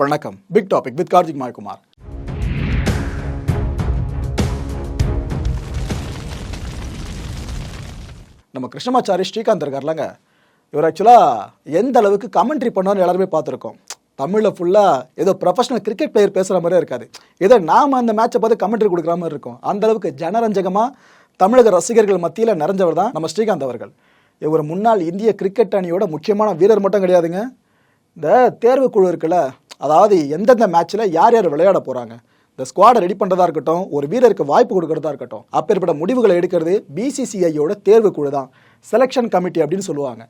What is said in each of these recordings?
வணக்கம். Big topic with Karthik Mayakumar நம்ம கிருஷ்ணமாச்சாரி ஸ்ரீகாந்த் இருக்கார்லங்க. இவர் ஆக்சுவலாக எந்த அளவுக்கு கமெண்ட்ரி பண்ணார்னு எல்லாருமே பார்த்துருக்கோம். தமிழில் ஃபுல்லாக ஏதோ ப்ரொஃபஷனல் கிரிக்கெட் பிளேயர் பேசுகிற மாதிரியே இருக்காது ஏதோ நாம் அந்த மேட்சை பார்த்து கமெண்ட்ரி கொடுக்குற மாதிரி இருக்கும். அந்த அளவுக்கு ஜனரஞ்சகமாக தமிழக ரசிகர்கள் மத்தியில் நிறைஞ்சவர் தான் நம்ம ஸ்ரீகாந்த் அவர்கள். இவர் முன்னாள் இந்திய கிரிக்கெட் அணியோட முக்கியமான வீரர் மட்டும் கிடையாதுங்க. இந்த தேர்வு குழு இருக்குல்ல அதாவது எந்தெந்த மேட்ச்சில் யார் யார் விளையாட போகிறாங்க இந்த ஸ்குவாடை ரெடி பண்ணுறதா இருக்கட்டும் ஒரு வீரருக்கு வாய்ப்பு கொடுக்கறதா இருக்கட்டும் அப்பேற்பட்ட முடிவுகளை எடுக்கிறது பிசிசிஐயோட தேர்வு குழு தான். செலெக்ஷன் கமிட்டி அப்படின்னு சொல்லுவாங்க.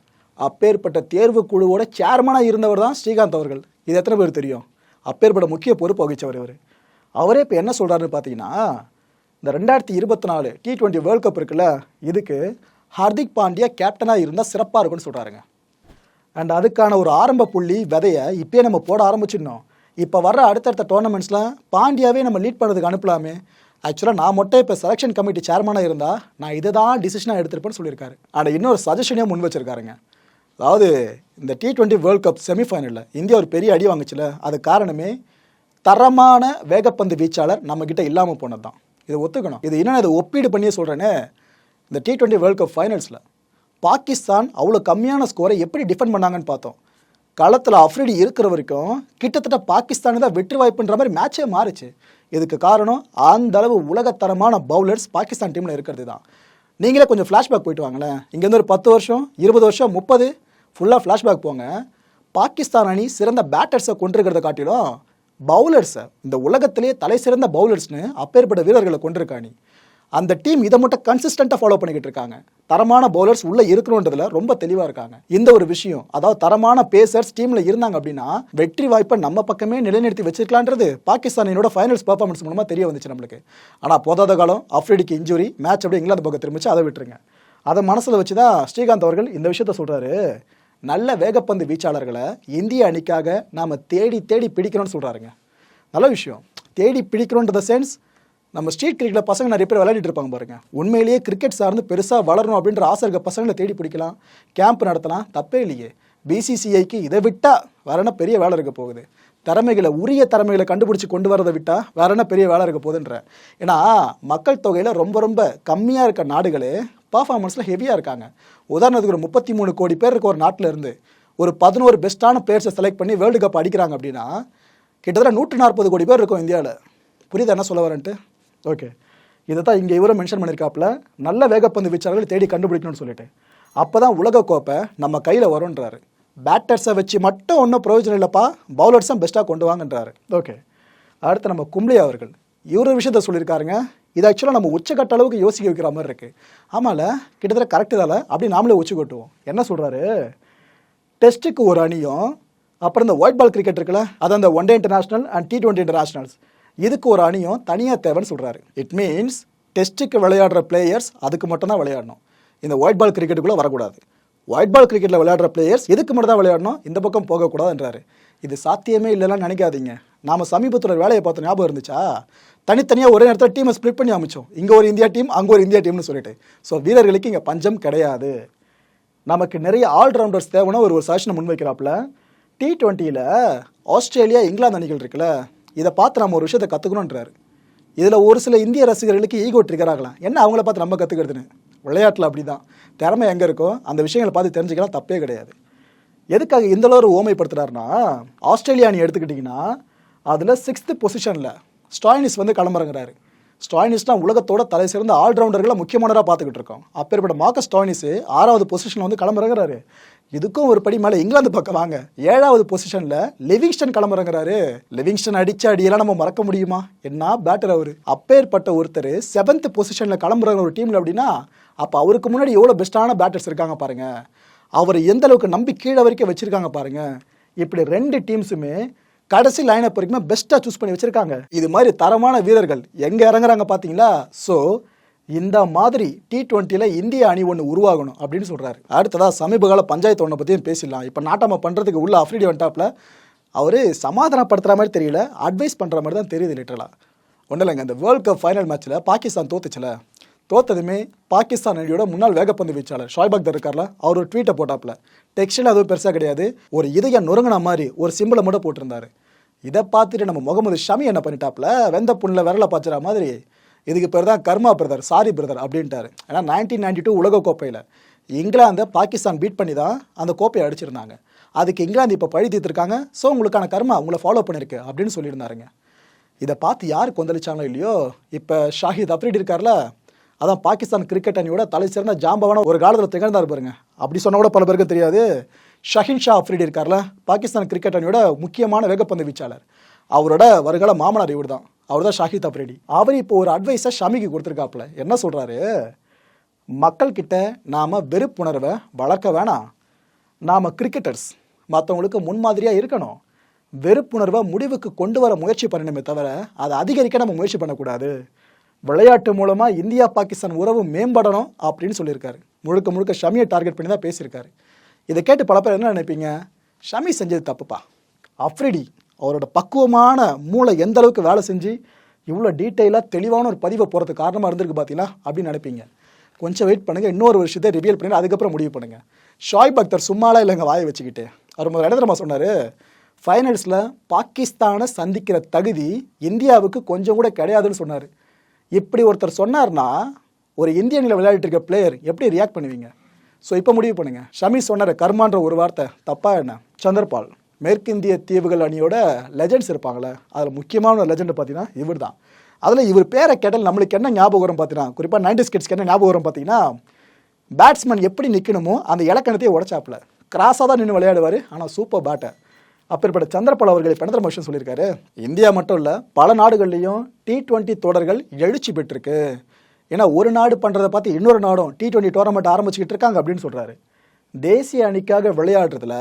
அப்பேற்பட்ட தேர்வு குழுவோட சேர்மனாக இருந்தவர் தான் ஸ்ரீகாந்த் அவர்கள். இது எத்தனை பேர் தெரியும்? அப்பேற்பட்ட முக்கிய பொறுப்பு வகிச்சவர் இவர். அவரே இப்போ என்ன சொல்கிறாருன்னு பார்த்தீங்கன்னா இந்த ரெண்டாயிரத்தி இருபத்தி நாலு டி டுவெண்ட்டி வேர்ல்ட் கப் இருக்குல்ல இதுக்கு ஹார்திக் பாண்டியா கேப்டனாக இருந்தால் சிறப்பாக இருக்கும்னு சொல்கிறாருங்க அண்ட் அதுக்கான ஒரு ஆரம்ப புள்ளி விதையை இப்பயே நம்ம போட ஆரம்பிச்சிடணும். இப்போ வர அடுத்தடுத்த டோர்னமெண்ட்ஸ்லாம் பாண்டியாவே நம்ம லீட் பண்ணுறதுக்கு அனுப்பலாமே. ஆக்சுவலாக நான் மட்டும் இப்போ செலெக்ஷன் கமிட்டி சேர்மனாக இருந்தால் நான் இதை தான் டிசிஷனாக எடுத்திருப்பேன்னு சொல்லியிருக்காரு. ஆனால் இன்னொரு சஜஷனையும் முன் வச்சிருக்காருங்க. அதாவது இந்த டி ட்வெண்ட்டி வேர்ல்ட் கப் செமிஃபைனலில் இந்தியா ஒரு பெரிய அடி வாங்குச்சுல அது காரணமே தரமான வேகப்பந்து வீச்சாளர் நம்மக்கிட்ட இல்லாமல் போனது தான் இதை ஒத்துக்கணும். இது என்னென்ன இதை ஒப்பீடு பண்ணியே சொல்கிறேனே இந்த டி ட்வெண்ட்டி வேர்ல்ட் கப் ஃபைனல்ஸில் பாகிஸ்தான் அவ்வளோ கம்மியான ஸ்கோரை எப்படி டிஃபெண்ட் பண்ணாங்கன்னு பார்த்தோம். களத்தில் அஃப்ரிடி இருக்கிற வரைக்கும் கிட்டத்தட்ட பாகிஸ்தானு தான் வெற்றி வாய்ப்புன்ற மாதிரி மேட்சே மாறுச்சு. இதுக்கு காரணம் அந்தளவு உலகத்தரமான பவுலர்ஸ் பாகிஸ்தான் டீமில் இருக்கிறது தான். நீங்களே கொஞ்சம் ஃப்ளாஷ்பேக் போயிட்டு வாங்களேன். இங்கேருந்து ஒரு பத்து வருஷம் இருபது வருஷம் முப்பது ஃபுல்லாக ஃப்ளாஷ்பேக் போங்க. பாகிஸ்தான் அணி சிறந்த பேட்டர்ஸை கொண்டிருக்கிறத காட்டிலும் பவுலர்ஸை இந்த உலகத்திலேயே தலை சிறந்த பவுலர்ஸ்னு அப்பேற்பட்ட வீரர்களை கொண்டிருக்க அணி. அந்த டீம் இதை மட்டும் கன்சிஸ்டண்ட்டாக ஃபாலோ பண்ணிக்கிட்டு இருக்காங்க. தரமான பவுலர்ஸ் உள்ளே இருக்கணுன்றதுல ரொம்ப தெளிவாக இருக்காங்க. இந்த ஒரு விஷயம் அதாவது தரமான பேசர்ஸ் டீமில் இருந்தாங்க அப்படின்னா வெற்றி வாய்ப்பை நம்ம பக்கமே நிலைநிறுத்தி வச்சிருக்கலான்றது பாகிஸ்தானினோட ஃபைனல்ஸ் பர்ஃபார்மன்ஸ் மூலமாக தெரிய வந்துச்சு நம்மளுக்கு. ஆனால் போதாத காலம் ஆஃப்ரிடிக்கு இன்ஜுரி மேட்ச் அப்படியே இங்கிலாந்து பக்கம் திரும்பிச்சு அதை விட்டுருங்க. அதை மனசில் வச்சு தான் ஸ்ரீகாந்த் அவர்கள் இந்த விஷயத்த சொல்கிறாரு நல்ல வேகப்பந்து வீச்சாளர்களை இந்திய அணிக்காக நாம் தேடி தேடி பிடிக்கணும்னு சொல்கிறாருங்க நல்ல விஷயம். தேடி பிடிக்கிறோன்ற சென்ஸ் நம்ம ஸ்ட்ரீட் கிரிக்கெட்டில் பசங்க நிறைய பேர் விளையாடிட்டு இருப்பாங்க பாருங்க. உண்மையிலேயே கிரிக்கெட் சார்ந்து பெருசாக வளரணும் அப்படின்ற ஆசை இருக்க பசங்களை தேடி பிடிக்கலாம். கேம்ப் நடத்தலாம். தப்பே இல்லையே. பிசிசிஐக்கு இதை விட்டால் வேற என்ன பெரிய வேலை இருக்க போகுது? திறமைகளை உரிய திறமைகளை கண்டுபிடிச்சி கொண்டு வரதை விட்டால் வேற என்ன பெரிய வேலை இருக்க போகுதுன்ற. ஏன்னா மக்கள் தொகையில் ரொம்ப ரொம்ப கம்மியாக இருக்க நாடுகளே பர்ஃபார்மன்ஸில் ஹெவியாக இருக்காங்க. உதாரணத்துக்கு ஒரு முப்பத்தி மூணு கோடி பேர் இருக்க ஒரு நாட்டில் இருந்து ஒரு பதினோரு பெஸ்ட்டான பிளேயர்ஸை செலக்ட் பண்ணி வேர்ல்டு கப் அடிக்கிறாங்க அப்படின்னா கிட்டத்தட்ட நூற்றி நாற்பது கோடி பேர் இருக்கும் இந்தியாவில் புரியுதா என்ன சொல்ல வரேன்ட்டு? ஓகே இதை தான் இங்கே இவரும் மென்ஷன் பண்ணியிருக்காப்புல நல்ல வேகப்பந்து வீச்சாளர்கள் தேடி கண்டுபிடிக்கணும்னு சொல்லிட்டு. அப்போ தான் உலகக்கோப்பை நம்ம கையில் வரும்ன்றாரு. பேட்டர்ஸை வச்சு மட்டும் ஒன்றும் பிரயோஜனம் இல்லைப்பா பவுலர்ஸும் பெஸ்ட்டாக கொண்டு வாங்கன்றாரு. ஓகே அடுத்து நம்ம கும்ளி அவர்கள். இவர் விஷயத்த சொல்லியிருக்காருங்க. இது ஆக்சுவலாக நம்ம உச்சக்கட்ட அளவுக்கு யோசிக்க வைக்கிற மாதிரி இருக்குது ஆமாம்ல கிட்டத்தட்ட கரெக்டு தானே அப்படி நாமளே உச்சி கொட்டுவோம். என்ன சொல்கிறாரு டெஸ்ட்டுக்கு ஒரு அணியும் அப்புறம் இந்த ஒயிட் பால் கிரிக்கெட் இருக்குல்ல அது அந்த one day international and T twenty internationals இதுக்கு ஒரு அணியும் தனியாக தேவைன்னு சொல்கிறாரு இட் மீன்ஸ் டெஸ்ட்டுக்கு விளையாடுற பிளேயர்ஸ் அதுக்கு மட்டும் தான் விளையாடணும். இந்த ஒயிட் பால் கிரிக்கெட்டுக்குள்ளே வரக்கூடாது. ஒயிட் பால் கிரிக்கெட்டில் விளையாடுற பிளேயர்ஸ் இதுக்கு மட்டும் தான் விளையாடணும்? இந்த பக்கம் போகக்கூடாதுன்றாரு இது சாத்தியமே இல்லைலாம் நினைக்காதீங்க. நாம் சமீபத்தில் ஒரு வேலையை பார்த்த ஞாபகம் இருந்துச்சா? தனித்தனியாக ஒரே நேரத்தில் டீமை ஸ்ப்ளிட் பண்ணி அமைச்சோம். இங்கே ஒரு இந்தியா டீம் அங்கே ஒரு இந்தியா டீம்னு சொல்லிட்டு. ஸோ வீரர்களுக்கு இங்கே பஞ்சம் கிடையாது. நமக்கு நிறைய ஆல்ரவுண்டர்ஸ் தேவைன்னா ஒரு ஒரு சஜஷனை முன்வைக்கிறாப்புல. டி டுவெண்ட்டியில் ஆஸ்திரேலியா இங்கிலாந்து அணிகள் இருக்குல்ல. இதை பார்த்து நம்ம ஒரு விஷயத்தை கற்றுக்கணுன்றாரு இதில் ஒரு சில இந்திய ரசிகர்களுக்கு ஈகோ ட்ரிகர் ஆகலாம் என்ன அவங்கள பார்த்து நம்ம கற்றுக்கிறதுன்னு விளையாட்டில் அப்படி தான் திறமை எங்கே இருக்கோ அந்த விஷயங்களை பார்த்து தெரிஞ்சுக்கலாம் தப்பே கிடையாது. எதுக்காக இந்த அளவு ஓமைப்படுத்துகிறாருன்னா ஆஸ்திரேலியா அணி எடுத்துக்கிட்டிங்கன்னா அதில் சிக்ஸ்த்து பொசிஷனில் ஸ்டாயினிஸ் வந்து கிளம்புறங்கிறாரு ஸ்டாயினிஸ்னால் உலகத்தோட தலை சிறந்த ஆல்ரவுண்டர்களை முக்கியமானவராக பார்த்துக்கிட்டு இருக்கோம். அப்பேற்பட்ட மார்க்க ஸ்டாயினிஸ் ஆறாவது பொசிஷனில் வந்து கிளம்புறங்கிறாரு இதுக்கும் ஒரு படி மேலே இங்கிலாந்து பக்கம் வாங்க. ஏழாவது பொசிஷனில் லிவிங்ஸ்டன் கிளம்புறங்கிறாரு லிவிங்ஸ்டன் அடிச்ச அடியெல்லாம் நம்ம மறக்க முடியுமா? என்ன பேட்டர் அவர். அப்பேற்பட்ட ஒருத்தர் செவன்த் பொசிஷனில் கிளம்புறாங்க ஒரு டீமில் அப்படின்னா அப்போ அவருக்கு முன்னாடி எவ்வளோ பெஸ்ட்டான பேட்டர்ஸ் இருக்காங்க பாருங்க. அவர் எந்த அளவுக்கு நம்பி கீழே வரைக்கும் வச்சிருக்காங்க பாருங்க. இப்படி ரெண்டு டீம்ஸுமே கடைசி லைனப் வரைக்குமே பெஸ்ட்டாக சூஸ் பண்ணி வச்சுருக்காங்க. இது மாதிரி தரமான வீரர்கள் எங்கே இறங்குறாங்க பார்த்தீங்களா ஸோ இந்த மாதிரி டி டுவெண்ட்டியில் இந்திய அணி ஒன்று உருவாகணும் அப்படின்னு சொல்கிறாரு அடுத்ததாக சமீபகால பஞ்சாயத்து ஒன்றை பற்றியும் பேசிடலாம். இப்போ நாட்டாம பண்ணுறதுக்கு உள்ள அஃப்ரிடி வந்துட்டாப்ல அவர் சமாதானப்படுத்துகிற மாதிரி தெரியல அட்வைஸ் பண்ணுற மாதிரி தான் தெரியுது லிட்டரலாக ஒன்றும் இல்லைங்க இந்த வேர்ல்ட் கப் ஃபைனல் மேட்ச்சில் பாகிஸ்தான் தோத்துச்சுல. தோத்ததுமே பாகிஸ்தான் அணியோட முன்னாள் வேகப்பந்து வீச்சாளர் ஷாய்ப் அக்தர் இருக்கார்ல அவர் ஒரு ட்வீட்டை போட்டாப்ல. டெக்ஸ்டைல் அதுவும் பெருசாக கிடையாது ஒரு இதயம் நொறுங்கின மாதிரி ஒரு சிம்பிளை மட்டும் போட்டிருந்தாரு. இதை பார்த்துட்டு நம்ம முகமது ஷமி என்ன பண்ணிட்டாப்ல வெந்த புண்ணில் விரல பாய்ச்சுற மாதிரி இதுக்கு பேர் தான் கர்மா பிரதர் சாரி பிரதர் அப்படின்ட்டாரு. ஏன்னா நைன்டீன் நைன்டி டூ உலக கோப்பையில் இங்கிலாந்தை பாகிஸ்தான் பீட் பண்ணி தான் அந்த கோப்பையை அடிச்சிருந்தாங்க. அதுக்கு இங்கிலாந்து இப்போ பழி தீர்த்துருக்காங்க. ஸோ உங்களுக்கான கர்மா உங்களை ஃபாலோ பண்ணியிருக்கு அப்படின்னு சொல்லியிருந்தாருங்க. இதை பார்த்து யார் கொந்தளிச்சாங்களோ இல்லையோ இப்போ ஷாஹித் அப்ரீடி இருக்கார்ல அதான் பாகிஸ்தான் கிரிக்கெட் அணியோட தலை சிறந்த ஜாம்பவான ஒரு காலத்தில் திகழ்ந்தார் பாருங்க. அப்படி சொன்ன கூட பல பேருக்கு தெரியாது. ஷஹின் ஷா அப்ரீடி இருக்கார்ல பாகிஸ்தான் கிரிக்கெட் அணியோட முக்கியமான வேகப்பந்து வீச்சாளர். அவரோட வருகால மாமனார் இவர் தான் அவர் தான் ஷாஹித் அப்ரேடி. அவர் இப்போ ஒரு அட்வைஸை ஷமிக்கு கொடுத்துருக்காப்புல. என்ன சொல்கிறாரு மக்கள்கிட்ட நாம் வெறுப்புணர்வை வளர்க்க வேணாம். நாம் கிரிக்கெட்டர்ஸ் மற்றவங்களுக்கு முன்மாதிரியாக இருக்கணும். வெறுப்புணர்வை முடிவுக்கு கொண்டு வர முயற்சி பண்ணணுமே தவிர அதை அதிகரிக்க நம்ம முயற்சி பண்ணக்கூடாது. விளையாட்டு மூலமாக இந்தியா பாகிஸ்தான் உறவு மேம்படணும் அப்படின்னு சொல்லியிருக்காரு. முழுக்க முழுக்க ஷமியை டார்கெட் பண்ணி தான் பேசியிருக்காரு. இதை கேட்டு பல பேர் என்ன நினைப்பீங்க? ஷமி செஞ்சது தப்புப்பா. அஃப்ரிடி அவரோட பக்குவமான மூளை எந்த அளவுக்கு வேலை செஞ்சு இவ்வளோ டீட்டெயிலாக தெளிவான ஒரு பதிவை போகிறதுக்கு காரணமாக இருந்திருக்கு பார்த்தீங்களா? அப்படின்னு நினைப்பீங்க. கொஞ்சம் வெயிட் பண்ணுங்கள் இன்னொரு விஷயத்தை ரிவியல் பண்ணி அதுக்கப்புறம் முடிவு பண்ணுங்கள் ஷாய் பக்தர் சும்மாலாம் இல்லைங்க வாயை வச்சுக்கிட்டு. அவர் முதல் என்ன சொன்னார்? ஃபைனல்ஸில் பாகிஸ்தானை சந்திக்கிற தகுதி இந்தியாவுக்கு கொஞ்சம் கூட கிடையாதுன்னு சொன்னார். இப்படி ஒருத்தர் சொன்னார்னா ஒரு இந்திய அணியில் விளையாடிட்டு இருக்க பிளேயர் எப்படி ரியாக்ட் பண்ணுவீங்க? ஸோ இப்போ முடிவு பண்ணுங்கள் ஷமி சொன்னார் கர்மான்ற ஒரு வார்த்தை தப்பா என்ன? சந்தர்பால். மேற்கிந்திய தீவுகள் அணியோட லெஜெண்ட்ஸ் இருப்பாங்களே அதில் முக்கியமான ஒரு லெஜெண்ட் பார்த்தீங்கன்னா இவர் தான் அதில் இவர் பேரை கேட்டால் நம்மளுக்கு என்ன ஞாபகம் வரும் பார்த்தீங்கன்னா குறிப்பாக நைன்டி கிட்ஸ்க்கு என்ன ஞாபகம் வரும் பார்த்தீங்கன்னா பேட்ஸ்மேன் எப்படி நிற்கணுமோ அந்த இலக்கணத்தையே உடச்சாப்பில். கிராஸாக தான் நின்று விளையாடுவார் ஆனால் சூப்பர் பேட்டர் அப்பேற்பட்ட சந்திரபால் அவர்கள் இப்போ என்ன விஷயம் சொல்லியிருக்காரு? இந்தியா மட்டும் இல்லை பல நாடுகள்லையும் டி டுவெண்ட்டி தொடர்கள் எழுச்சி பெற்றிருக்கு. ஏன்னா ஒரு நாடு பண்ணுறதை பார்த்து இன்னொரு நாடும் டி டுவெண்ட்டி டோர்னமெண்ட் ஆரம்பிச்சுக்கிட்டு இருக்காங்க அப்படின்னு சொல்கிறாரு தேசிய அணிக்காக விளையாடுறதுல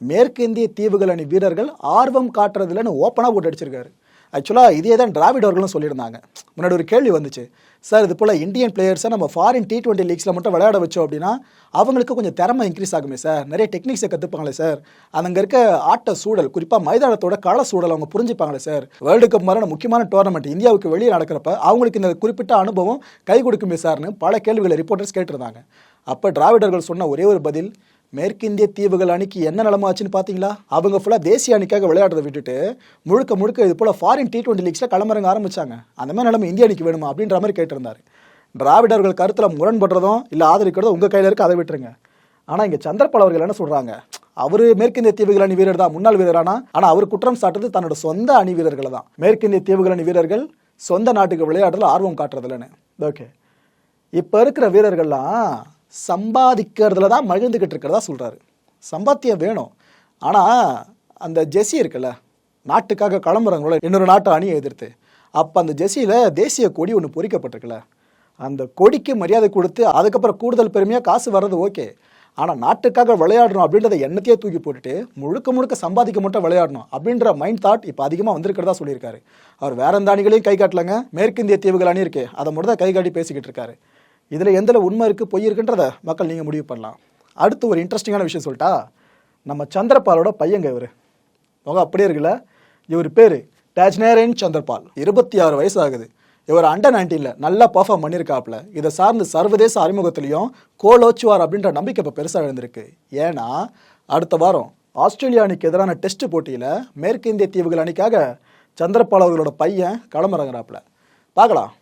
மேற்கு இந்திய தீவுகள் அணி வீரர்கள் ஆர்வம் காட்டுறதுலன்னு ஓப்பனாக போட்டு அடிச்சிருக்காரு. ஆக்சுவலாக இதே தான் டிராவிட் அவர்களும் சொல்லியிருந்தாங்க. முன்னாடி ஒரு கேள்வி வந்துச்சு. சார் இது போல் இந்தியன் பிளேயர்ஸை நம்ம ஃபாரின் டி டுவெண்ட்டி லீக்ஸில் மட்டும் விளையாட வச்சோம் அப்படின்னா அவங்களுக்கு கொஞ்சம் திறமை இன்க்ரீஸ் ஆகுமே சார் நிறைய டெக்னிக்ஸை கற்றுப்பாங்களே சார் அங்கே இருக்க ஆட்ட சூழல் குறிப்பாக மைதானத்தோட கள சூழல் அவங்க புரிஞ்சுப்பாங்களே சார் வேர்ல்டு கப் மாதிரியான முக்கியமான டோர்னமெண்ட் இந்தியாவுக்கு வெளியே நடக்கிறப்ப அவங்களுக்கு இந்த குறிப்பிட்ட அனுபவம் கை கொடுக்குமே சார்னு பல கேள்விகளை ரிப்போர்ட்டர்ஸ் கேட்டிருந்தாங்க. அப்போ டிராவிடர்கள் சொன்ன ஒரே ஒரு பதில் மேற்கிந்திய தீவுகள் அணிக்கு என்ன நிலமாச்சுன்னு பார்த்தீங்களா அவங்க ஃபுல்லாக தேசிய அணிக்காக விளையாடுறதை விட்டுட்டு முழுக்க முழுக்க இது போல் ஃபாரின் டி டுவெண்ட்டி லீக்ஸில் களமிறங்க ஆரம்பிச்சாங்க. அந்த மாதிரி நிலமை இந்திய அணிக்கு வேணுமா? அப்படின்ற மாதிரி கேட்டிருந்தார். டிராவிடர்கள் கருத்தில் முரண்படுறதும் இல்லை ஆதரிக்கிறதும் உங்கள் கையில் இருக்க அதை விட்டுருங்க. ஆனால் இங்கே சந்திரபால் அவர்கள் என்ன சொல்கிறாங்க அவர் மேற்கிந்திய தீவுகள் அணி வீரர் தான் முன்னாள் வீரரானா? ஆனால் அவர் குற்றம் சாட்டுறது தன்னோட சொந்த அணி வீரர்களை தான். மேற்கிந்திய தீவுகள் அணி வீரர்கள் சொந்த நாட்டுக்கு விளையாடுறதுல ஆர்வம் காட்டுறதுலன்னு ஓகே இப்போ இருக்கிற வீரர்கள்லாம் சம்பாதிக்கிறதுல தான் மகிழ்ந்துக்கிட்டு இருக்கிறதா சொல்கிறாரு சம்பாத்தியம் வேணும். ஆனால் அந்த ஜெஸ்ஸி இருக்குல்ல நாட்டுக்காக கிளம்புறாங்களோ இன்னொரு நாட்டு அணியை எதிர்த்து. அப்போ அந்த ஜெஸ்ஸியில் தேசிய கொடி ஒன்று பொறிக்கப்பட்டிருக்குல்ல. அந்த கொடிக்கு மரியாதை கொடுத்து அதுக்கப்புறம் கூடுதல் பெருமையாக காசு வர்றது ஓகே. ஆனால் நாட்டுக்காக விளையாடணும் அப்படின்றத எண்ணத்தையே தூக்கி போட்டுட்டு முழுக்க முழுக்க சம்பாதிக்க மட்டும் விளையாடணும் அப்படின்ற மைண்ட் தாட் இப்போ அதிகமாக வந்திருக்கிறதா சொல்லியிருக்காரு. அவர் வேற எந்த அணிகளையும் கை காட்டலங்க. மேற்கிந்திய தீவுகள் அணி இருக்கு அதை மட்டும் தான் கை காட்டி பேசிக்கிட்டு இருக்காரு. இதில் எந்தில் உண்மை இருக்குது பொய் இருக்குன்றத மக்கள் நீங்கள் முடிவு பண்ணலாம். அடுத்து ஒரு இன்ட்ரெஸ்டிங்கான விஷயம் சொல்லிட்டா நம்ம சந்திரபாலோட பையங்க இவர். முகம் அப்படியே இருக்குல்ல இவர் பேர் டேஜ்னேரன் சந்திரபால். இருபத்தி ஆறு வயசு ஆகுது. இவர் அண்டர் நைன்டீனில் நல்லா பர்ஃபார்ம் பண்ணியிருக்காப்புல இதை சார்ந்து சர்வதேச அறிமுகத்திலையும் கோலோச்சுவார் அப்படின்ற நம்பிக்கை இப்போ பெருசாக எழுந்திருக்கு. ஏன்னா அடுத்த வாரம் ஆஸ்திரேலியா அணிக்கு எதிரான டெஸ்ட் போட்டியில் மேற்கு இந்திய தீவுகள் அணிக்காக சந்திரபால் அவர்களோட பையன் களமிறங்குறாப்புல. பார்க்கலாம்.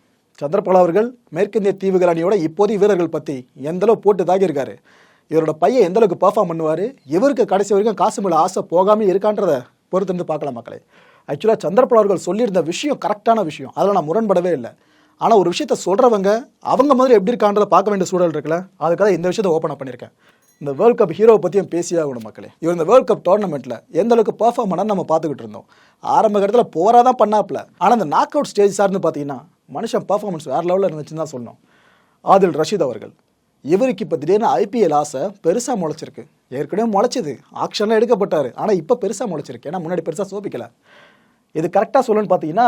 சந்திரபால் அவர்கள் மேற்கிந்திய தீவுகள் அணியோட இப்போதைய வீரர்கள் பற்றி எந்த அளவு போட்டு தாக்கியிருக்காரு? இவரோட பையன் எந்த அளவுக்கு பர்ஃபார்ம் பண்ணுவார்? இவருக்கு கடைசி வரைக்கும் காசு மேலே ஆசை போகாமல் இருக்கான்றத பொறுத்திருந்து பார்க்கலாம் மக்களே. ஆக்சுவலாக சந்திரபால் அவர்கள் சொல்லியிருந்த விஷயம் கரெக்டான விஷயம். அதில் நான் முரண்படவே இல்லை. ஆனால் ஒரு விஷயத்த சொல்கிறவங்க அவங்க மாதிரி எப்படி இருக்கான்றதை பார்க்க வேண்டிய சூழல் இருக்குல்ல? அதுக்காக இந்த விஷயத்தை ஓப்பன் பண்ணியிருக்கேன். இந்த வேர்ல்ட் கப் ஹீரோவை பற்றியும் பேசியே ஆகணும் மக்களே. இவர் இந்த வேர்ல்ட் கப் டோர்னமெண்ட்டில் எந்த அளவுக்கு பர்ஃபார்ம் பண்ண நம்ம பார்த்துக்கிட்டு இருந்தோம். ஆரம்ப கட்டத்தில் போராக தான் பண்ணாப்புல. ஆனால் இந்த நாக் அவுட் ஸ்டேஜ் சார்ந்து பார்த்தீங்கன்னா மனுஷன் பர்ஃபார்மன்ஸ் வேறு லெவலில் இருந்துச்சுன்னு தான் சொல்லணும். ஆதில் ரஷீத் அவர்கள் இவருக்கு இப்போ திடீர்னு ஐபிஎல் ஆசை பெருசாக முளைச்சிருக்கு. ஏற்கனவே முளைச்சிது. ஆக்ஷன்லாம் எடுக்கப்பட்டார். ஆனால் இப்போ பெருசாக முளைச்சிருக்கு. ஏன்னா முன்னாடி பெருசாக சோபிக்கலை. இது கரெக்டாக சொல்லணும்னு பார்த்தீங்கன்னா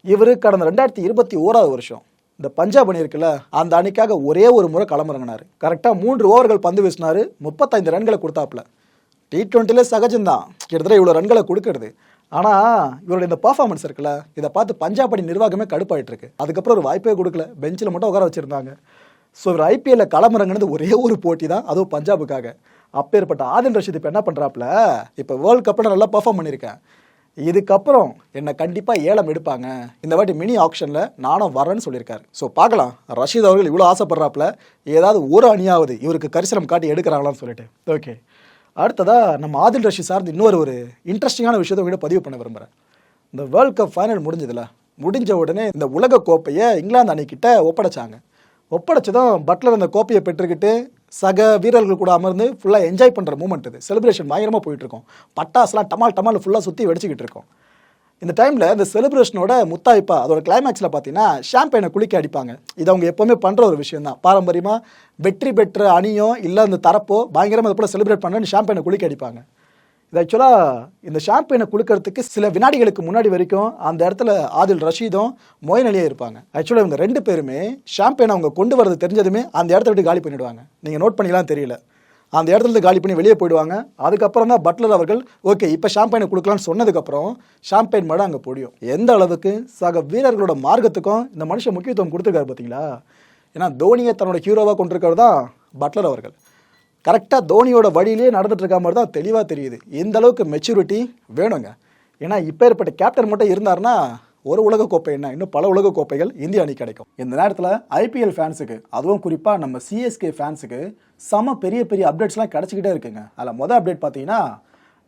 இவர் கடந்த ரெண்டாயிரத்தி இருபத்தி ஓராவது வருஷம் இந்த பஞ்சாப் அணி இருக்குல்ல அந்த அணிக்காக ஒரே ஒரு முறை களமிறங்கினார். கரெக்டாக மூன்று ஓவர்கள் பந்து வீசினார். முப்பத்தைந்து ரன்களை கொடுத்தாப்புல. டி ட்வெண்ட்டிலே சகஜம்தான். கிட்டத்தட்ட இவ்வளோ ரன்களை கொடுக்கறது. ஆனால் இவருடைய இந்த பர்ஃபார்மன்ஸ் இருக்குல்ல இதை பார்த்து பஞ்சாப் அணி நிர்வாகமே கடுப்பாயிட்டு இருக்கு அதுக்கப்புறம் ஒரு வாய்ப்பே கொடுக்கல. பெஞ்சில் மட்டும் உட்கார வச்சிருந்தாங்க. ஸோ இவர் ஐபிஎல்ல களமிறங்கினது ஒரே ஒரு போட்டி தான் அதுவும் பஞ்சாபுக்காக. அப்பேற்பட்ட ஆதில் ரஷீத் இப்போ என்ன பண்ணுறாப்புல இப்போ வேர்ல்டு கப்பில் நல்லா பர்ஃபார்ம் பண்ணியிருக்கேன். இதுக்கப்புறம் என்னை கண்டிப்பாக ஏலம் எடுப்பாங்க. இந்த வாட்டி மினி ஆப்ஷனில் நானும் வரேன்னு சொல்லியிருக்காரு. ஸோ பார்க்கலாம். ரஷீத் அவர்கள் இவ்வளோ ஆசைப்படுறாப்புல ஏதாவது ஒரு அணியாவது இவருக்கு கரிசனம் காட்டி எடுக்கிறாங்களான்னு சொல்லிட்டு. ஓகே அடுத்ததாக நம்ம ஆதில் ரஷி சார்ந்து இன்னொரு ஒரு இன்ட்ரெஸ்டிங்கான விஷயத்தை உங்ககிட்ட பதிவு பண்ண விரும்புகிறேன் இந்த வேர்ல்ட் கப் ஃபைனல் முடிஞ்சதுல முடிஞ்ச உடனே இந்த உலக கோப்பையை இங்கிலாந்து அணிக்கிட்ட ஒப்படைச்சாங்க. ஒப்படைச்சதும் பட்லர் அந்த கோப்பையை பெற்றுக்கிட்டு சக வீரர்கள் கூட அமர்ந்து ஃபுல்லாக என்ஜாய் பண்ணுற மூமெண்ட் இது. செலிப்ரேஷன் பயங்கரமாக போயிட்டுருக்கோம் பட்டாசுலாம் டமால் டமால் ஃபுல்லாக சுற்றி வெடிச்சிக்கிட்டு இருக்கோம். இந்த டைமில் இந்த செலிப்ரேஷனோட முத்தாய்ப்பா அதோட கிளைமேக்ஸில் பார்த்தீங்கன்னா ஷாம்பெயினை குளிக்க அடிப்பாங்க. இது அவங்க எப்போவுமே பண்ணுற ஒரு விஷயம் தான். பாரம்பரியமாக வெற்றி பெற்ற அணியோ இல்லை அந்த தரப்போ பயங்கரமாக அதை போல் செலிப்ரேட் பண்ணனு ஷாம்பெயினை குளிக்க அடிப்பாங்க. இது ஆக்சுவலாக இந்த ஷாம்பெயினை குளிக்கிறதுக்கு சில வினாடிகளுக்கு முன்னாடி வரைக்கும் அந்த இடத்துல ஆதில் ரஷீதும் மொயின் அலியும் இருப்பாங்க. ஆக்சுவலாக இவங்க ரெண்டு பேருமே ஷாம்பெயினை அவங்க கொண்டு வரது தெரிஞ்சதுமே அந்த இடத்த விட்டு காலி பண்ணிவிடுவாங்க நீங்கள் நோட் பண்ணிக்கலாம் தெரியல. அந்த இடத்துல இருந்து காலி பண்ணி வெளியே போயிடுவாங்க. அதுக்கப்புறம் தான் பட்லர் அவர்கள் ஓகே இப்போ ஷாம்பைனை கொடுக்கலான்னு சொன்னதுக்கப்புறம் ஷாம்பைன் மட்டும் அங்கே பொடியும் எந்த அளவுக்கு சக வீரர்களோட மார்க்கத்துக்கும் இந்த மனுஷன் முக்கியத்துவம் கொடுத்துருக்காரு பார்த்தீங்களா ஏன்னா தோனியை தன்னோட ஹீரோவாக கொண்டிருக்கிறது தான் பட்லர் அவர்கள். கரெக்டாக தோனியோட வழியிலே நடந்துட்டு இருக்க மாதிரி தான் தெளிவாக தெரியுது. இந்த அளவுக்கு மெச்சூரிட்டி வேணுங்க. ஏன்னா இப்போ ஏற்பட்ட கேப்டன் மட்டும் இருந்தாருன்னா ஒரு உலக கோப்பை என்ன? இன்னும் பல உலக கோப்பைகள் இந்திய அணி கிடைக்கும். இந்த நேரத்தில் ஐபிஎல் ஃபேன்ஸுக்கு அதுவும் குறிப்பாக நம்ம சிஎஸ்கே ஃபேன்ஸுக்கு செம பெரிய பெரிய அப்டேட்ஸ்லாம் கிடச்சிக்கிட்டே இருக்குங்க. அதில் மொதல் அப்டேட் பார்த்தீங்கன்னா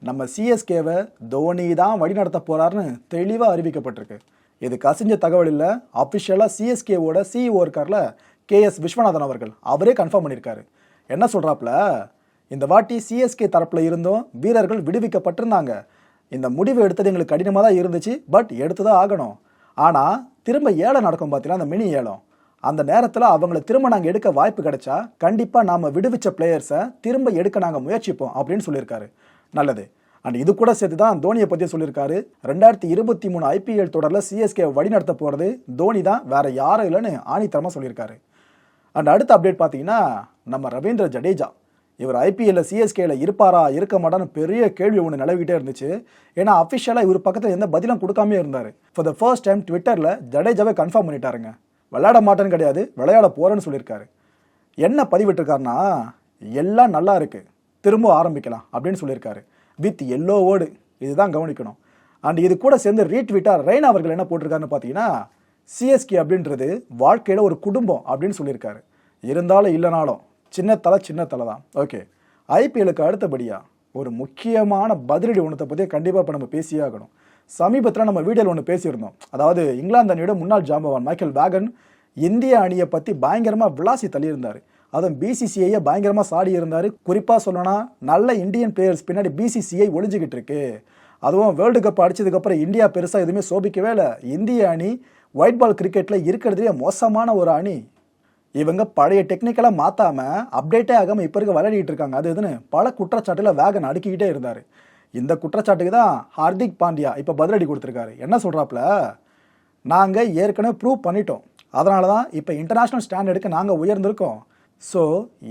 நம்ம சிஎஸ்கேவை தோனி தான் வழிநடத்த போகிறாருன்னு தெளிவாக அறிவிக்கப்பட்டிருக்கு. இது கசிஞ்ச தகவல் இல்லை. அஃபிஷியலாக சிஎஸ்கேவோட சிஇஓ இருக்கார்ல கேஎஸ் விஸ்வநாதன் அவர்கள். அவரே கன்ஃபார்ம் பண்ணியிருக்காரு என்ன சொல்கிறாப்புல இந்த வாட்டி சிஎஸ்கே தரப்பில் இருந்தும் வீரர்கள் விடுவிக்கப்பட்டிருந்தாங்க. இந்த முடிவு எடுத்தது எங்களுக்கு கடினமாக தான் இருந்துச்சு பட் எடுத்து தான் ஆகணும். ஆனால் திரும்ப ஏலம் நடக்கும் பார்த்தீங்கன்னா அந்த மினி ஏலம்? அந்த நேரத்தில் அவங்கள திரும்ப நாங்கள் எடுக்க வாய்ப்பு கிடைச்சா கண்டிப்பாக நாம் விடுவிச்ச பிளேயர்ஸை திரும்ப எடுக்க நாங்கள் முயற்சிப்போம் அப்படின்னு சொல்லியிருக்காரு. நல்லது. அண்ட் இது கூட சேர்த்து தான் தோனியை பற்றி சொல்லியிருக்காரு. ரெண்டாயிரத்தி இருபத்தி மூணு ஐபிஎல் தொடரில் சிஎஸ்கே வழிநடத்த போகிறது தோனி தான் வேற யாரும் இல்லைன்னு ஆணித்தரமாக சொல்லியிருக்காரு. அண்ட் அடுத்த அப்டேட் பார்த்தீங்கன்னா நம்ம ரவீந்திர ஜடேஜா. இவர் ஐபிஎல்ல சிஎஸ்கேல இருப்பாரா இருக்க மாட்டான்னு பெரிய கேள்வி ஒன்று நிலவிக்கிட்டே இருந்துச்சு. ஏன்னா அஃபிஷியலாக இவர் பக்கத்தில் எந்த பதிலும் கொடுக்காமே இருந்தார். ஃபார் த ஃபர்ஸ்ட் டைம் ட்விட்டரில் ஜடேஜாவே கன்ஃபார்ம் பண்ணிட்டாருங்க. விளையாட மாட்டேன்னு கிடையாது விளையாட போறேன்னு சொல்லியிருக்காரு. என்ன பதிவிட்டிருக்காருன்னா எல்லாம் நல்லா இருக்கு திரும்ப ஆரம்பிக்கலாம் அப்படின்னு சொல்லியிருக்காரு. வித் எல்லோ வேர்டு இதுதான் கவனிக்கணும். அண்ட் இது கூட சேர்ந்து ரீட்வீட்டாக ரெய்னா அவர்கள் என்ன போட்டிருக்காருன்னு பார்த்தீங்கன்னா சிஎஸ்கே அப்படின்றது வாழ்க்கையில் ஒரு குடும்பம் அப்படின்னு சொல்லியிருக்காரு. இருந்தாலும் இல்லைனாலும் சின்ன தலை சின்ன தலை தான் ஓகே ஐபிஎலுக்கு அடுத்தபடியாக ஒரு முக்கியமான பதிலடி ஒன்றத்தை பற்றி கண்டிப்பாக இப்போ நம்ம பேசியே ஆகணும். சமீபத்தில் நம்ம வீடியோவில் ஒன்று பேசியிருந்தோம். அதாவது இங்கிலாந்து அணியோட முன்னாள் ஜாம்பவான் மைக்கேல் வேகன் இந்திய அணியை பற்றி பயங்கரமாக விளாசி தள்ளியிருந்தார். அதுவும் பிசிசிஐயை பயங்கரமாக சாடி இருந்தார். குறிப்பாக சொல்லணும்னா நல்ல இந்தியன் பிளேயர்ஸ் பின்னாடி பிசிசிஐ ஒழிஞ்சிக்கிட்டு இருக்கு. அதுவும் வேர்ல்டு கப் அடித்ததுக்கப்புறம் இந்தியா பெருசாக எதுவுமே சோபிக்கவே இல்லை. இந்திய அணி ஒயிட் பால் கிரிக்கெட்டில் இருக்கிறதுலே மோசமான ஒரு அணி. இவங்க பழைய டெக்னிக்கலாக மாற்றாமல் அப்டேட்டே ஆகாமல் இப்போ இருக்க விளையாடிட்டு இருக்காங்க. அது இதுன்னு பல குற்றச்சாட்டில் வேகன் அடுக்கிக்கிட்டே இருந்தார். இந்த குற்றச்சாட்டுக்கு தான் ஹார்திக் பாண்டியா இப்போ பதிலடி கொடுத்துருக்காரு. என்ன சொல்கிறாப்புல நாங்கள் ஏற்கனவே ப்ரூவ் பண்ணிட்டோம். அதனால தான் இப்போ இன்டர்நேஷ்னல் ஸ்டாண்டர்டுக்கு நாங்கள் உயர்ந்திருக்கோம். ஸோ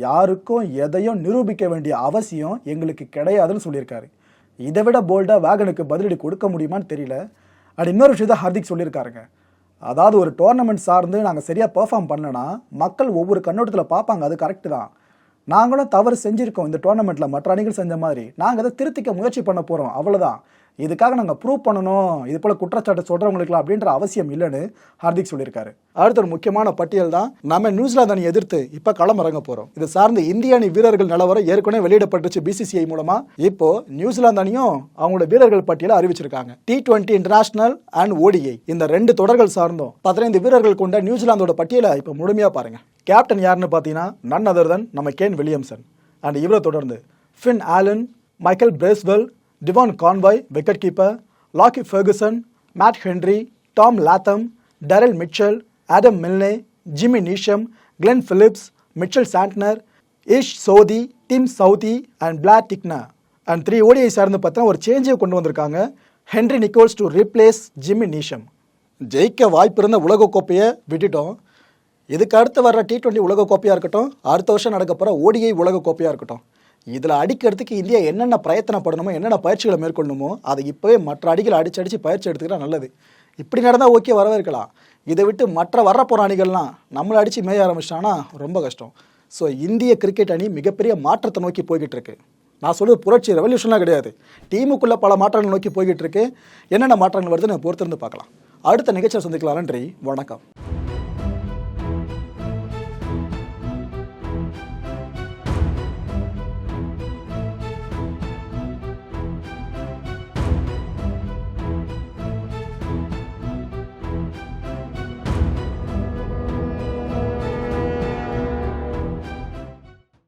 யாருக்கும் எதையும் நிரூபிக்க வேண்டிய அவசியம் எங்களுக்கு கிடையாதுன்னு சொல்லியிருக்காரு. இதை விட போல்டாக வேகனுக்கு பதிலடி கொடுக்க முடியுமான்னு தெரியல. அண்ட் இன்னொரு விஷயத்தை ஹார்திக் சொல்லியிருக்காருங்க. அதாவது ஒரு டோர்னமெண்ட் சார்ந்து நாங்கள் சரியாக பெர்ஃபார்ம் பண்ணலன்னா மக்கள் ஒவ்வொரு கண்ணோட்டத்தில் பார்ப்பாங்க. அது கரெக்டு தான். நாங்களும் தவறு செஞ்சுருக்கோம். இந்த டோர்னமெண்ட்டில் மற்ற அணிகள் செஞ்ச மாதிரி. நாங்கள் அதை திருத்திக்க முயற்சி பண்ண போகிறோம் அவ்வளோதான் இதுக்காக நாங்கள் ப்ரூவ் பண்ணணும். இது போல் குற்றச்சாட்டு சொல்கிறவங்களுக்குலாம் அப்படின்ற அவசியம் இல்லைன்னு ஹார்திக் சொல்லியிருக்காரு. அடுத்த ஒரு முக்கியமான பட்டியல் தான். நம்ம நியூசிலாந்து அணி எதிர்த்து இப்போ களம் இறங்க போகிறோம் இது சார்ந்த இந்திய அணி வீரர்கள் நிலவரம் ஏற்கனவே வெளியிடப்பட்டுச்சு பிசிசிஐ மூலமாக இப்போ நியூசிலாந்து அணியும் அவங்களோட வீரர்கள் பட்டியலை அறிவிச்சிருக்காங்க. T twenty international and ODI இந்த ரெண்டு தொடர்கள் சார்ந்தும் பதினைந்து வீரர்கள் கொண்ட நியூசிலாந்தோட பட்டியலை இப்போ முழுமையாக பாருங்கள் கேப்டன் யாருன்னு பார்த்தீங்கன்னா நன் அதர் தன் நம்ம கேன் வில்லியம்சன் அண்ட் இவரை தொடர்ந்து Finn Allen Michael Bracewell Devon Conway wicket keeper Lockie Ferguson Matt Henry Tom Latham Daryl Mitchell Adam Milne Jimmy Neesham Glenn Phillips Mitchell Santner Ish Sodhi Tim Southee and Blair Tickner and three ODI சார்ந்து பார்த்தா ஒரு சேஞ்சை கொண்டு வந்திருக்காங்க. Henry Nicholls to replace Jimmy Neesham ஜெயிக்க வாய்ப்பு இருந்த உலகக்கோப்பையை விட்டுட்டோம். இதுக்கு அடுத்து வர்ற டி டுவெண்ட்டி உலகக்கோப்பையாக இருக்கட்டும் அடுத்த வருஷம் நடக்க போகிற ஓடிஐ உலகக்கோப்பையாக இருக்கட்டும் இதில் அடிக்கிறதுக்கு இந்தியா என்னென்ன பிரயத்தனப்படணுமோ என்னென்ன பயிற்சிகளை மேற்கொள்ளணுமோ அதை இப்போவே மற்ற அடிகளை அடிச்சு அடிச்சு பயிற்சி எடுத்துக்கிட்டா நல்லது. இப்படி நடந்தால் ஓகே வரவேற்கலாம் இதை விட்டு மற்ற வரப்போகிற அணிகள்லாம் நம்மளை அடித்து மேய ஆரம்பிச்சிட்டாங்கன்னா ரொம்ப கஷ்டம். ஸோ இந்திய கிரிக்கெட் அணி மிகப்பெரிய மாற்றத்தை நோக்கி போய்கிட்டு இருக்கு நான் சொல்கிறது புரட்சி ரெவல்யூஷன்லாம் கிடையாது. டீமுக்குள்ளே பல மாற்றங்கள் நோக்கி போய்கிட்டு இருக்கு என்னென்ன மாற்றங்கள் வருதுன்னு பொறுத்திருந்து பார்க்கலாம். அடுத்த நிகழ்ச்சியை சந்திக்கலாம். நன்றி. வணக்கம்.